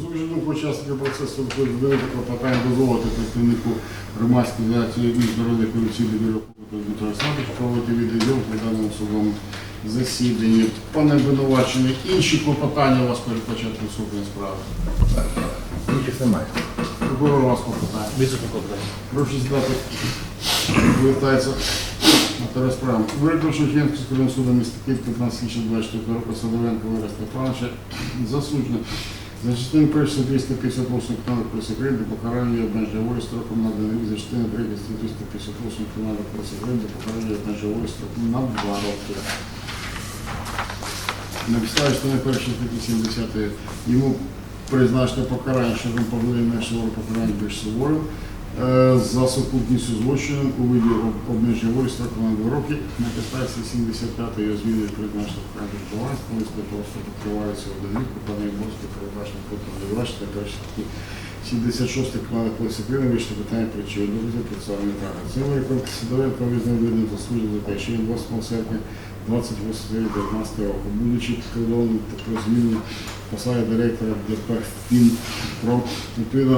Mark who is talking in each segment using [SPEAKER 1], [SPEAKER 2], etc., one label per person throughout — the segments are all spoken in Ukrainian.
[SPEAKER 1] Звучить думку учасників процесу виходить клопотання дозволити представнику громадської організації міжнародних комісійних бюро Дмитро Олександрович проводити відеозйомку в даному судовому засіданні. Пане обвинувачений, інші клопотання у вас перед початком судної справи.
[SPEAKER 2] Інших немає.
[SPEAKER 1] Прокурор у вас клопотання.
[SPEAKER 2] Відсутні клопотання.
[SPEAKER 1] Прошу здати. Повертається на справа. Виключно Членського скорим судом міста Київ 15 24 року Садовенко Вера Степановича засуджено за частиною першої 258 кримінального кодексу України покарання обмеження строком на один рік, за 3 258 книг про секрет до покарання обмеження строком на 2 роки. На підставі частини першої статті 70 йому призначено покарання, що він повинен менше покарання більш суворим. Е, за сукупністю злочину у виді об- обмеження волі строком на 2 роки. На підставі 75 його зміни призначено покарання відбувається, коли себе просто відкривається один рік, покарання обов'язку передбачено потім відбувається на першій статті 76 канали Полиці України вийшли питання причин до розгляду процесуальної права. Це вироком Сидоренко визнав видно заслужено за те, що він 8 серпня 28-19 року, будучи підготовленим про зміну посади директора ДП «Фінпро», відповідно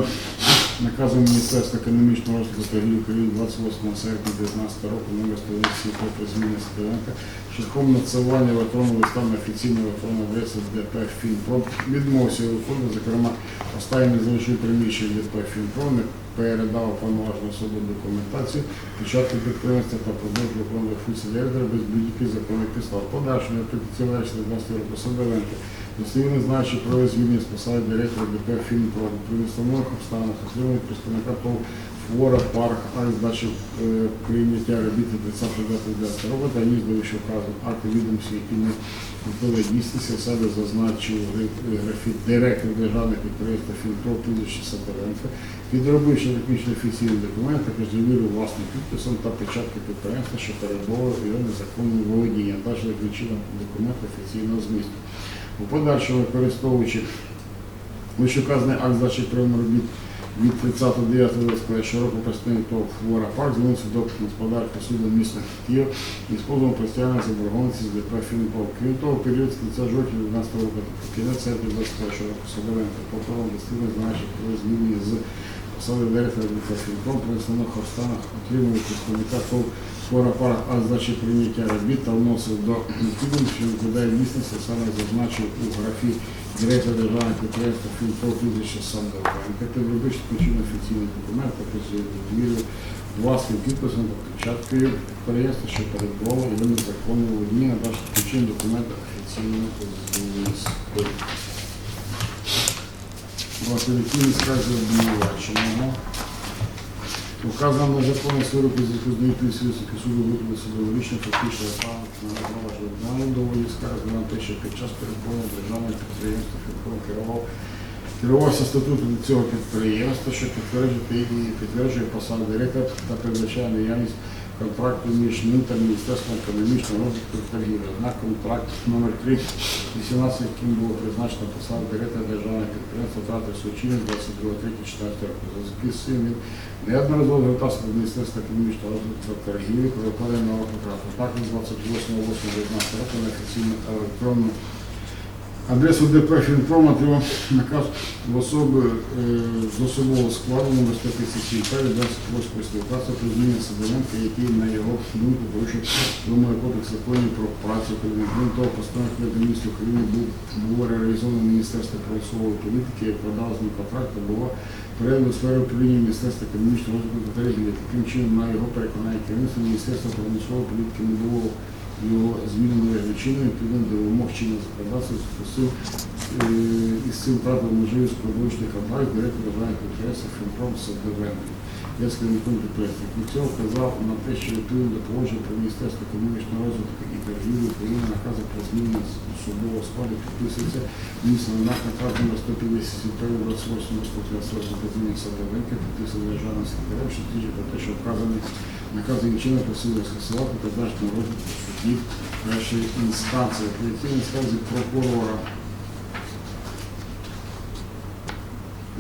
[SPEAKER 1] наказом Міністерства економічного розвитку України 28 серпня 2019 року номер 127 про зміни Сидоренка шляхом надсилання електронного листа на офіційну електронну адресу ДП «Фінпро» відмовився від виходу, зокрема, останній залишив приміщення ДП «Фінпро», не передав повноважну особу документацію, початку підприємства та продовжив виконувати функції директора без будь-яких законних підстав. Подальшому апеляційної 19 року Садовенко дослівно знаючи про звільнення з посади директора ДП «Фінпро» при встановлених обставинах отримує представника ТОВ Флора Парк, акт здачі е, прийняття робіт від 30 року та ніж до вище вказаних акти відомості, які не відповідають дійсності, себе зазначив у гри- графі директор державних підприємств «Фінпро» прізвище Сапаренко, підробивши технічно офіційний документ, також завірив власним підписом та печатки підприємства, що перебувало його незаконним володінням, та ж документ офіційного змісту. У подальшому використовуючи вищеказаний акт здачі прийому робіт від 30.09.21 року представник ТОВ Парк звернувся до господарки суду міста Київ і з позовом про заборгованості з ДП «Фінпол». Крім того, період з кінця жовтня 2012 року кінець серпня 21 року Садовенко повторно достигли значить про зміни з посади директора «Фінпол» при основних обставинах отримує представника Парк акт здачі прийняття робіт та вносив до відповідь, що відповідає дійсності, саме зазначив у графі директор державного підприємства «Фінпро» прізвище Сандовенко. Підробивши причину офіційний документ, також довірив власним підписом та печаткою підприємства, що передбувало його незаконне володіння дачу причин документа офіційного зв'язку. В апеляційній скарзі обвинуваченого Указано законом свироку зв'язку з нею суду викликали судове рішення фактично провадження дану доводі скарги на те, що під час перебування державного підприємства Фінком керував керувався статутом цього підприємства, що підтверджує підтверджує посаду директора та передбачає наявність контракту між ним та Міністерством економічного розвитку та торгівлі. Однак контракт номер 3 18, яким було призначено посаду директора державного підприємства втратив свою чинність 22.3.14 року. За записує він неодноразово звертався до Міністерства економічного розвитку та торгівлі про виконання нового контракту. Так, від 28.8.19 року на офіційну електронну Адресу ДП «Фінпром» отримав наказ в особи е, з особового складу номер 157 від 28 листопада про зміни Сидоренка, який, на його думку, порушив вимоги кодекс законів про працю. Крім того, постановив міністрів України було реалізовано Міністерство промислової політики, як ним контракт, та було передано у сферу управління Міністерства економічного розвитку та. Таким чином, на його переконання керівництво Міністерства промислової політики не було його зміненою величиною відповідно до вимог чинного законодавства спросив із цим правил можливість продовжити контракт директор державних підприємств Фінпром Садовенко. Я скажу пункту підприємства. Крім цього вказав на те, що відповідно до положення про Міністерство економічного розвитку і торгівлі України накази про зміни з особового складу підписується міністром на контракт номер 151 28 138 Казині Садовенка, підписаний державним секретарем, що тиждень про те, що вказаний наказ чином просили скасувати та дати на судів першої інстанції. Апеляційній інстанції прокурора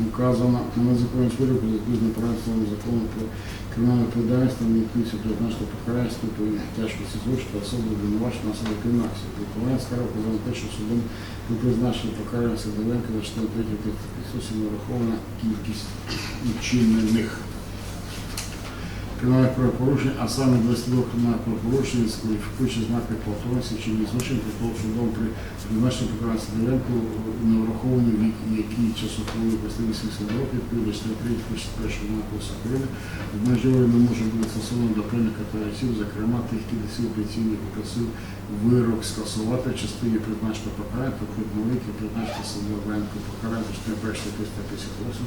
[SPEAKER 1] указано на незаконну сферу з неправильством закону про Кримінальна відповідальність там відповідно призначено покарання ступені тяжкості злочину та особи обвинувачення на себе кримінальності. Виконання скарг показано те, що судом при призначенні покарання Сидоренка за частиною 3 підсусів нарахована кількість учинених кримінальних правопорушень, а саме 22 кримінальних правопорушень, кваліфікуючи знаки повторності чи злочин, при тому судом при призначенні покарання Сидоренку не враховані вік, і який часоповий постійно 70 років, відповідно до статті 3 21 року України, обмежувальний не може бути застосовано до певних категорій, зокрема тих, які досів офіційних попросив вирок скасувати в частині призначення покарання, то хоч велике призначити Сидоренко покарання за частиною першої 358,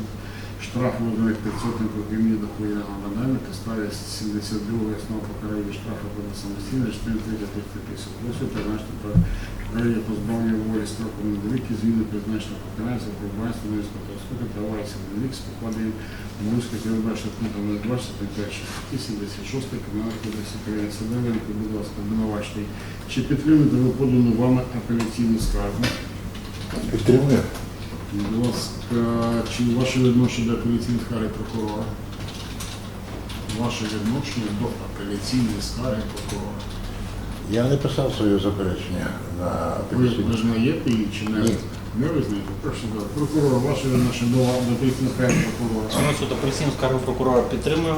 [SPEAKER 1] штраф розмір 500 покремів до хуя нагадання, підставі 72 основа покарання штрафу буде самостійно, частиною 3 358, призначити покарання позбавлення волі строком на довіки, зміни призначення покарання за пробуванство на військового та на рік з покладенням Морозька передбачена пунктом 20 перші статті 76 Кримінального кодексу України. Сидоренко, будь ласка, обвинувачений. Чи підтримуєте ви подану вами апеляційну скаргу?
[SPEAKER 2] Підтримую.
[SPEAKER 1] Будь ласка, чи ваше відношення до апеляційної скарги прокурора? Ваше відношення до апеляційної скарги прокурора.
[SPEAKER 2] Я не писав своє заперечення на
[SPEAKER 1] Ви
[SPEAKER 2] апеляційну.
[SPEAKER 1] визнаєте її чи не?
[SPEAKER 2] Ні.
[SPEAKER 1] Не визнаєте? Прошу да. Прокурор, ваше відношення до, до апеляційної скарги прокурора.
[SPEAKER 3] Саме суд апеляційну скаргу прокурора підтримую.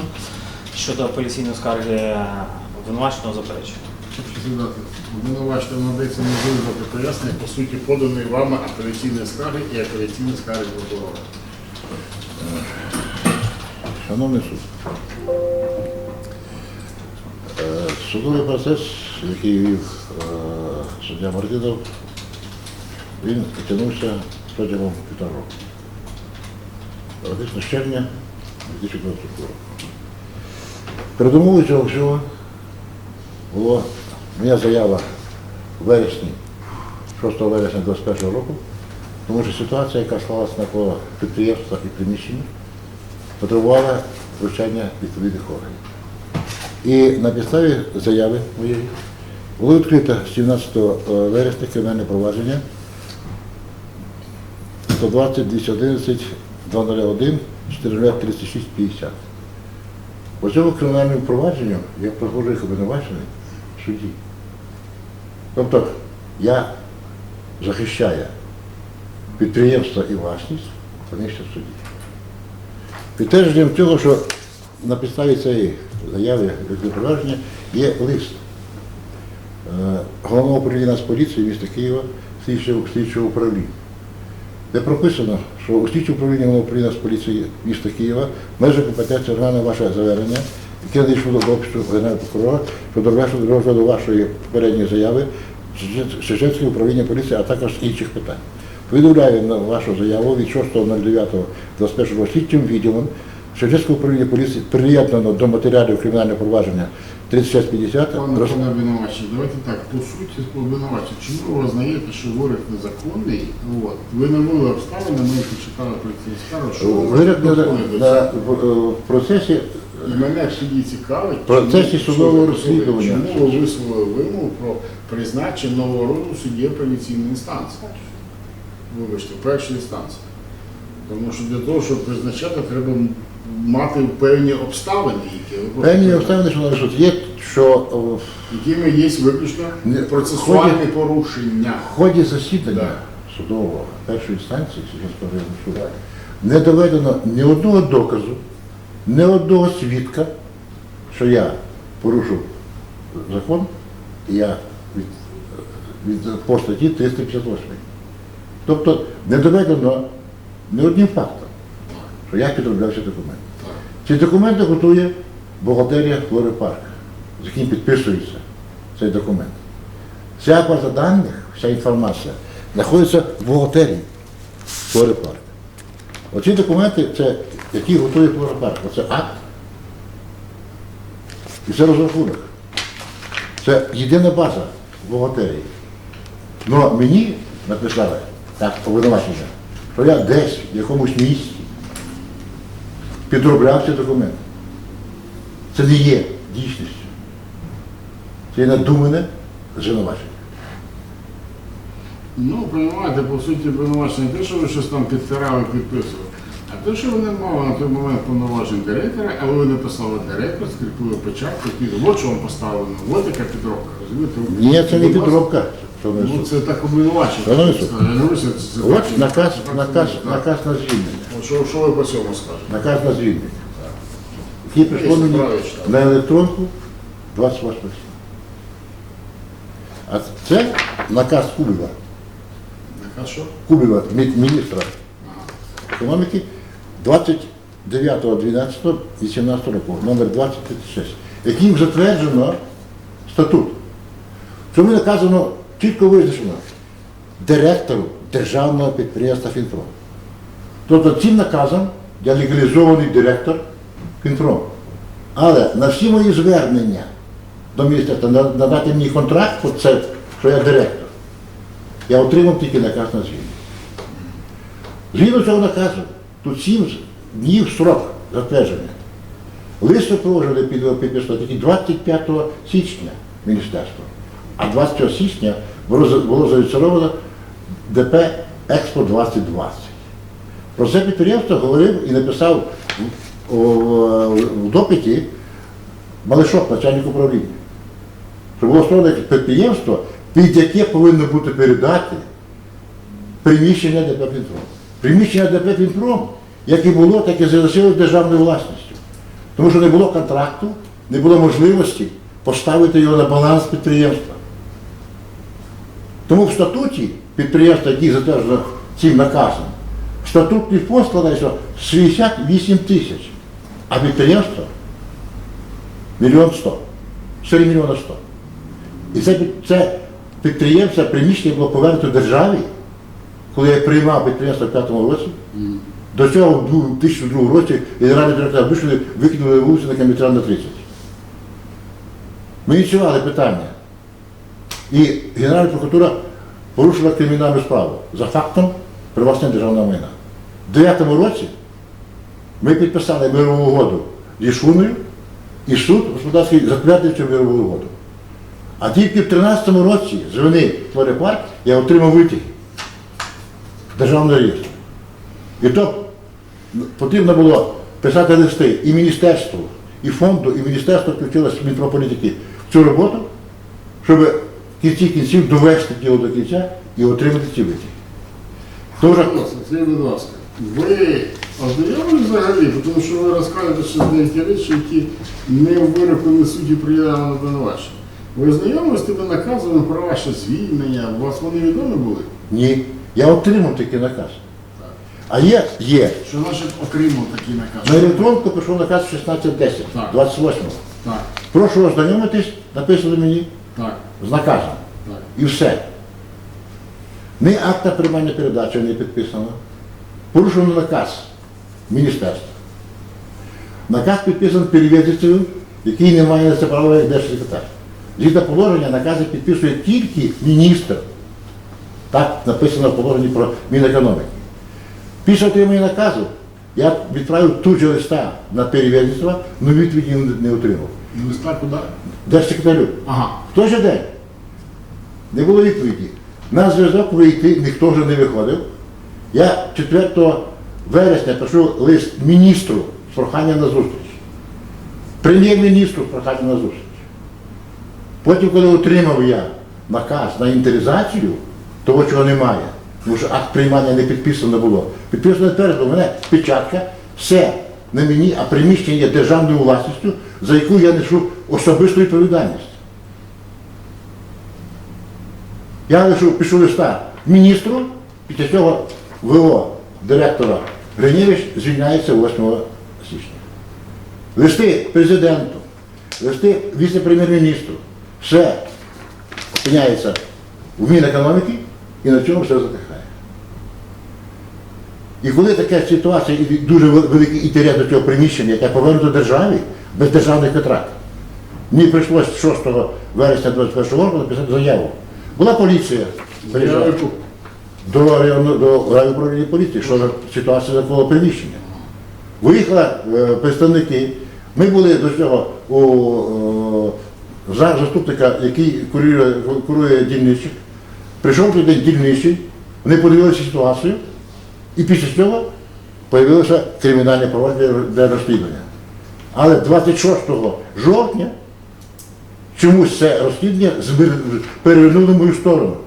[SPEAKER 3] Щодо апеляційної скарги обвинуваченого заперечую.
[SPEAKER 1] Обвинувачення надається можливість пояснення по суті поданої вами апеляційної скарги і апеляційної скарги прокурора.
[SPEAKER 2] Шановний суд. е, Судовий процес, який вів е, суддя Мартинов, він тягнувся протягом півтора року. Фактично з червня 2020 року. Передумовою цього всього була моя заява в вересні, 6 вересня 2021 року, тому що ситуація, яка склалася навколо підприємства і приміщення, потребувала вручення відповідних органів. І на підставі заяви моєї було відкрито 17 вересня кримінальне провадження 120 211 201 436 50. По цьому кримінальному провадженню я проходжу як обвинувачений в суді. Тобто я захищаю підприємство і власність, вони ще в суді. Підтвердженням цього, що на підставі цієї заяви провадження є лист е, головного управління Нацполіції міста Києва слідчого, слідчого управління, де прописано, що у слідчому управлінні головного управління Нацполіції міста Києва межі компетенції органу ваше звернення, яке надійшло до офісу Генерального прокурора щодо розгляду розгляду вашої попередньої заяви Шевченське управління поліції, а також інших питань. Повідомляю на вашу заяву від 6.09.21 слідчим відділом Шевченського управління поліції приєднано до матеріалів кримінального провадження 3650.
[SPEAKER 1] Пане
[SPEAKER 2] роз-
[SPEAKER 1] обвинувачення, давайте так, по суті, по чому ви визнаєте, що вирок незаконний? От. Ви не були обставини, ми їх читали про ці скарги, що ви
[SPEAKER 2] Вирок на,
[SPEAKER 1] до
[SPEAKER 2] на, в, в процесі
[SPEAKER 1] І мене в суді цікавить,
[SPEAKER 2] процесі судового розслідування.
[SPEAKER 1] Чому ви висловили вимогу про призначення нового роду судді апеляційної інстанції? Вибачте, першої інстанції. Тому що для того, щоб призначати, треба мати певні обставини, які ви
[SPEAKER 2] певні обставини, що суд є, що
[SPEAKER 1] якими є виключно процесуальні
[SPEAKER 2] ході-
[SPEAKER 1] порушення.
[SPEAKER 2] в ході засідання
[SPEAKER 1] Да. судового
[SPEAKER 2] першої інстанції Сільського суду не доведено ні одного доказу, ні одного свідка, що я порушив закон, я від, від по статті 358. Тобто не доведено ні одним фактом, що я підробляв ці документи. Ці документи готує бухгалтерія Флори Парк, з яким підписується цей документ. Вся база даних, вся інформація знаходиться в бухгалтерії Флори Парк. Оці документи, це, які готує Флора Парк. Оце акт. І це розрахунок. Це єдина база в бухгалтерії. Ну мені написали так повинувачення, що я десь в якомусь місці підробляв ці документи. Це не є дійсністю. Це є надумане звинувачення.
[SPEAKER 1] Ну, розумієте, по суті, обвинувачення те, що ви щось там підтирали, підписували. А то, що ви не мали на той момент повноважень директора, але ви написали директор, скріпили початку, от що вам поставлено, от яка підробка, розумієте?
[SPEAKER 2] Ні, це не підробка. що
[SPEAKER 1] Ну це так обвинувачено.
[SPEAKER 2] Шановний суд.
[SPEAKER 1] Я не говорю, що це- це
[SPEAKER 2] От наказ,
[SPEAKER 1] так,
[SPEAKER 2] наказ,
[SPEAKER 1] так.
[SPEAKER 2] наказ на звільнення.
[SPEAKER 1] Що, що ви по цьому скажете?
[SPEAKER 2] Наказ на звільнення. Який прийшло мені
[SPEAKER 1] справи, що?
[SPEAKER 2] на електронку 28 січня. А це наказ Кубіва.
[SPEAKER 1] Наказ що?
[SPEAKER 2] Кубіва, мі- міністра економіки 29.12.18 року, номер 2036, яким затверджено статут. В наказано чітко визначено директору державного підприємства Фінпром. Тобто цим наказом я легалізований директор Фінпром. Але на всі мої звернення до міністерства надати мені контракт, це, що я директор, я отримав тільки наказ на звільнення. Згідно цього наказу, тут 7 днів срок затвердження. Лист супроводжували під підписано тільки 25 січня міністерства, а 20 січня було, за- зареєстровано ДП Експо 2020. Про це підприємство говорив і написав в, допиті Малишок, начальник управління. Що було створено підприємство, під яке повинно бути передати приміщення ДП Пінпром. Приміщення ДП Пінпром, як і було, так і залишилось державною власністю. Тому що не було контракту, не було можливості поставити його на баланс підприємства. Тому в статуті підприємства, який затверджено цим наказом, статутний фонд складається 68 тисяч, а підприємство мільйон сто. 4 мільйона сто. І це, це підприємство, приміщення було повернуто державі, коли я приймав підприємство в п'ятому році. До цього в 2002 році генеральний директор вийшли, викинули вулицю на Кам'ятрана 30. Ми ініціювали питання. І Генеральна прокуратура порушила кримінальну справу за фактом привласнення державного майна. В 2009 році ми підписали мирову угоду зі Шуною, і суд господарський затвердив цю мирову угоду. А тільки в 2013 році з вини Парк я отримав витяги державного реєстру. І то потрібно було писати листи і міністерству, і фонду, і міністерство включилося з Мінтрополітики в цю роботу, щоб в кінці кінців довести діло до кінця і отримати ці витяги. Дуже
[SPEAKER 1] Будь ласка, Сергій, будь ласка, ви ознайомились взагалі, тому що ви розказуєте що деякі речі, які не в вироку не суді приємно обвинувачення. Ви з тими наказами про ваше звільнення? У вас вони відомі були?
[SPEAKER 2] ні. Я отримав такий наказ. А є, є.
[SPEAKER 1] Що значить отримав такий
[SPEAKER 2] На
[SPEAKER 1] наказ?
[SPEAKER 2] електронку пішов наказ 1610,
[SPEAKER 1] Так.
[SPEAKER 2] 28.
[SPEAKER 1] Так,
[SPEAKER 2] Прошу ознайомитись, написано мені
[SPEAKER 1] так,
[SPEAKER 2] з наказом.
[SPEAKER 1] так.
[SPEAKER 2] І все. Ні акта приймання передачі не підписано. Порушено наказ міністерства. Наказ підписаний перевідницею, який не має на це права держсекретар. Згідно положення, накази підписує тільки міністр. Так написано в положенні про Мінекономіки. Після отримання наказу я відправив тут же листа на перевідництво, але відповіді не- отримав.
[SPEAKER 1] І листа куди?
[SPEAKER 2] Держсекретарю.
[SPEAKER 1] Ага.
[SPEAKER 2] В той же день не було відповіді. На зв'язок вийти ніхто вже не виходив. Я 4 вересня пишу лист міністру з проханням на зустріч. Прем'єр-міністру з проханням на зустріч. Потім, коли отримав я наказ на інтеризацію, того, чого немає, тому що акт приймання не підписано було. Підписано твердо, у мене печатка, все не мені, а приміщення державною власністю, за яку я несу особисту відповідальність. Я лишу, пишу листа міністру, після цього ВО директора Гринєвич звільняється 8 січня. Листи президенту, листи віце-прем'єр-міністру. Все опиняється в Мінекономіки і на цьому все затихає. І коли така ситуація і дуже вел- великий інтерес до цього приміщення, яке повернуто державі без державних витрат, мені прийшлося 6 вересня 21 року написати заяву. Була поліція, приїжджала до райуправління поліції, що ситуація навколо приміщення. Виїхали е, представники. Ми були до цього у е, заступника, який курує, курує дільничок. Прийшов туди дільничий, вони подивилися ситуацію, і після цього появилося кримінальне провадження для розслідування. Але 26 жовтня чомусь це розслідування перевернули в мою сторону.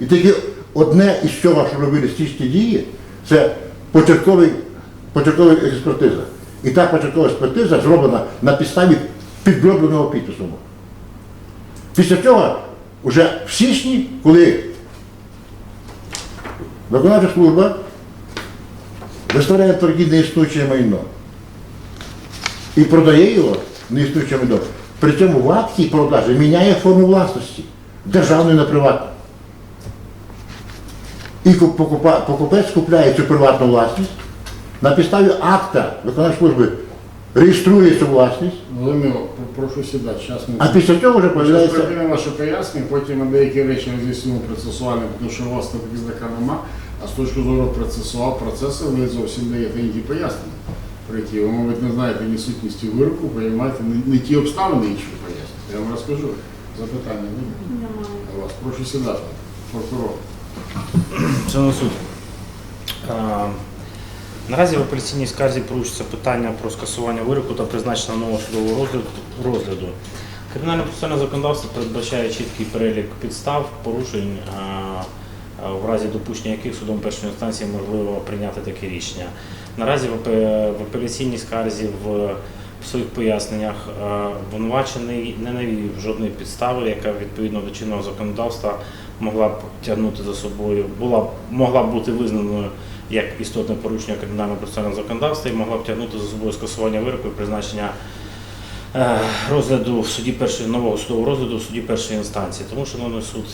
[SPEAKER 2] І тільки одне із цього, що робили слідчі дії, це початкова експертиза. І та початкова експертиза зроблена на підставі підробленого підпису. Після цього, вже в січні, коли виконавча служба виставляє в торги неіснуюче майно і продає його неіснуюче майно, при цьому в акті продажі міняє форму власності державної на приватну. І покупець купляє цю приватну власність, на підставі акта виконавчої служби реєструє цю власність,
[SPEAKER 1] Володимир, прошу сідати. Зараз ми
[SPEAKER 2] а після цього вже
[SPEAKER 1] Зараз припинимо ваше пояснення, потім ми деякі речі роз'яснимо процесуально, тому що у вас там пізнака нема, а з точки зору процесуал процесу ви зовсім даєте інші пояснення, про які ви, мабуть, не знаєте ні сутності вироку, поємаєте, не, не ті обставини інші пояснюєте. Я вам розкажу. Запитання буде у вас. Прошу сідати. Прокурор.
[SPEAKER 3] Шановний суд, е, наразі в апеляційній скарзі порушується питання про скасування вироку та призначення нового судового розгляду. Кримінальне процесуальне законодавство передбачає чіткий перелік підстав порушень, в разі допущення яких судом першої інстанції можливо прийняти таке рішення. Наразі в апеляційній скарзі в своїх поясненнях обвинувачений не навів жодної підстави, яка відповідно до чинного законодавства могла б тягнути за собою, була могла б бути визнаною як істотне порушення кримінального процесуального законодавства і могла б тягнути за собою скасування вироку і призначення е, розгляду в суді першої нового судового розгляду в суді першої інстанції. Тому шановний суд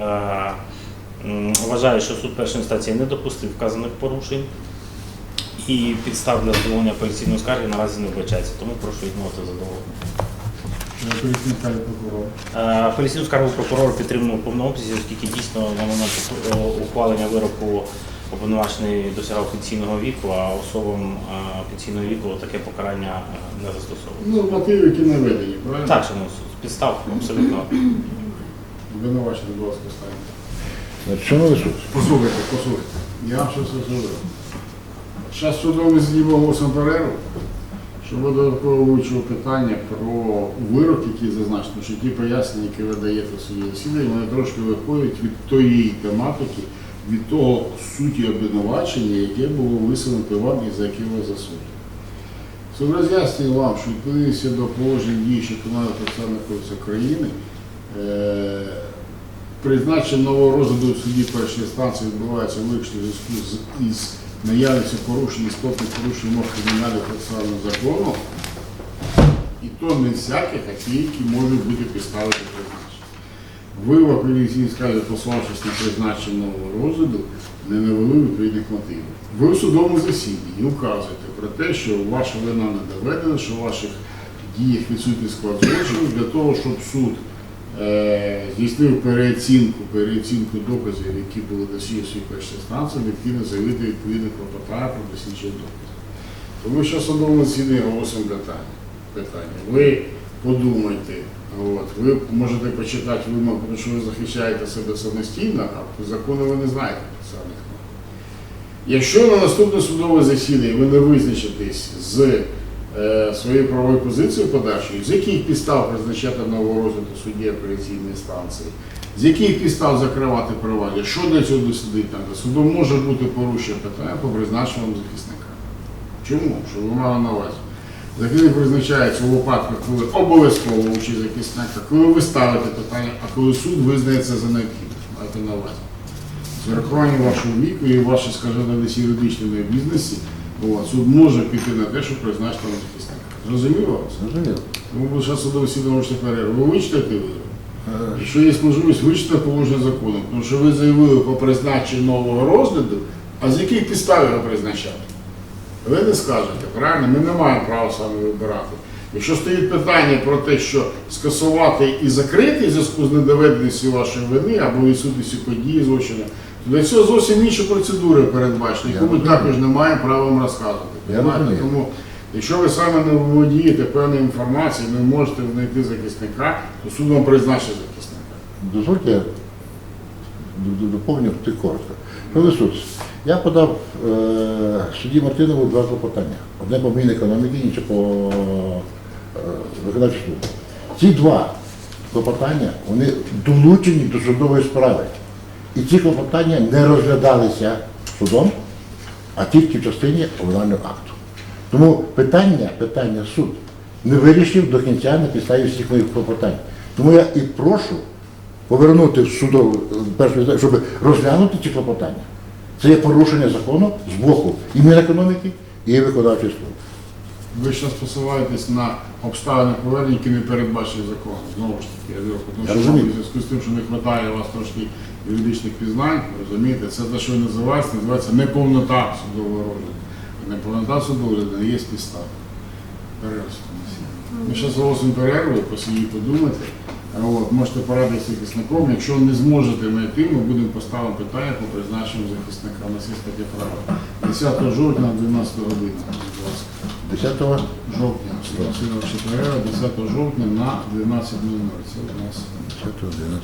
[SPEAKER 3] е, м, вважає, що суд першої інстанції не допустив вказаних порушень. І підстав для задоволення апеляційної скарги наразі не вбачається, тому прошу відмовити задоволення. Е, Апеляційну скаргу прокурор підтримував повному обсязі, оскільки дійсно на момент ухвалення вироку обвинувачений досягав пенсійного віку, а особам пенсійного віку таке покарання е, не застосовується.
[SPEAKER 1] Ну, мотиви, які не наведені, правильно?
[SPEAKER 3] Так, суд, підстав абсолютно.
[SPEAKER 1] Обвинувачений, будь ласка, станьте.
[SPEAKER 2] Шановний суд,
[SPEAKER 1] Послухайте, послухайте. Я вам щось розповів. Зараз судовий зліво оголосимо перерву, щоб ви додатково вивчили питання про вирок, який зазначено, що ті пояснення, які ви даєте в суді засідання, вони трошки виходять від тієї тематики, від того суті обвинувачення, яке було висунуто вам і за яке ви засуджені. Суд роз'яснює вам, що відповідності до положень діючого Кримінального процесуального кодексу України е, Призначення нового розгляду в суді першої інстанції відбувається виключно в зв'язку з із наявністю порушень істотних порушень вимог кримінального процесуального закону, і то не всяких, а ті, які можуть бути підстави для призначення. Ви в апеляційній скарзі, пославшись на призначення нового розгляду, не навели відповідних мотивів. Ви в судовому засіданні указуєте про те, що ваша вина не доведена, що в ваших діях відсутній склад злочину для того, щоб суд е, здійснив переоцінку, переоцінку доказів, які були досіяні в першій станції, необхідно заявити відповідне клопотання про дослідження доказів. Тому що судове засідання голосом питання. Ви подумайте, от, ви можете почитати вимог, тому що ви захищаєте себе самостійно, а по закону ви не знаєте норм. Якщо на наступне судове засідання ви не визначитесь з е, своєю правовою позицією подальшою, з яких підстав призначати нового розгляду судді апеляційної станції, з яких підстав закривати провадження, що для цього дослідити судом може бути порушення питання по призначенню вам захисника. Чому? Що ви мали на увазі? Захисник призначається у випадках, коли обов'язково учить захисника, коли ви ставите питання, а коли суд визнає це за необхідне. Майте на увазі. З урахуванням вашого віку і вашої, скажімо, десь юридичної необізності, от, суд може піти на те, щоб призначити вам захисника. Зрозуміло
[SPEAKER 2] зрозуміло.
[SPEAKER 1] Тому ви зараз судове сідання можете перерву. Ви вичитаєте вирок? Якщо є можливість, вичитати положення закону, тому що ви заявили про призначення нового розгляду, а з яких підстав його призначати? Ви не скажете, правильно? Ми не маємо права саме вибирати. Якщо стоїть питання про те, що скасувати і закрити в зв'язку з недоведеністю вашої вини або відсутністю події злочину, то для цього зовсім інші процедури передбачені, яку ми також не маємо права вам розказувати.
[SPEAKER 2] Я
[SPEAKER 1] Тому, якщо ви саме не володієте певною інформацією, не можете знайти захисника, то суд вам призначить захисника.
[SPEAKER 2] Дозвольте я доповню ти коротко. Суд, Я подав е, судді Мартинову два клопотання. Одне по Мінекономіки, інше по е, виконавчій службі. Ці два клопотання вони долучені до судової справи. І ці клопотання не розглядалися судом, а тільки в частині обвинувального акту. Тому питання, питання суд не вирішив до кінця на підставі всіх моїх клопотань. Тому я і прошу повернути в судову першу щоб розглянути ці клопотання. Це є порушення закону з боку і Мінекономіки, і виконавчої служби.
[SPEAKER 1] Ви зараз посилаєтесь на обставини проведення, які не передбачені законом. Знову ж таки, я говорю, тому
[SPEAKER 2] Я
[SPEAKER 1] що в зв'язку з тим, що не вистачає у вас трошки юридичних пізнань, розумієте, це те, що називається, називається неповнота судового розгляду. Неповнота судового розгляду не є підстава. Перерва. Ми зараз оголосимо перерву, посидіть подумати. От, можете порадитися з захисником. Якщо не зможете знайти, ми будемо поставити питання по призначенню захисника. У нас є таке право. 10 жовтня, 12 година, будь ласка.
[SPEAKER 2] 10
[SPEAKER 1] Жовтня, Васильовича 10 жовтня на 12.00. Це у нас
[SPEAKER 2] 10 11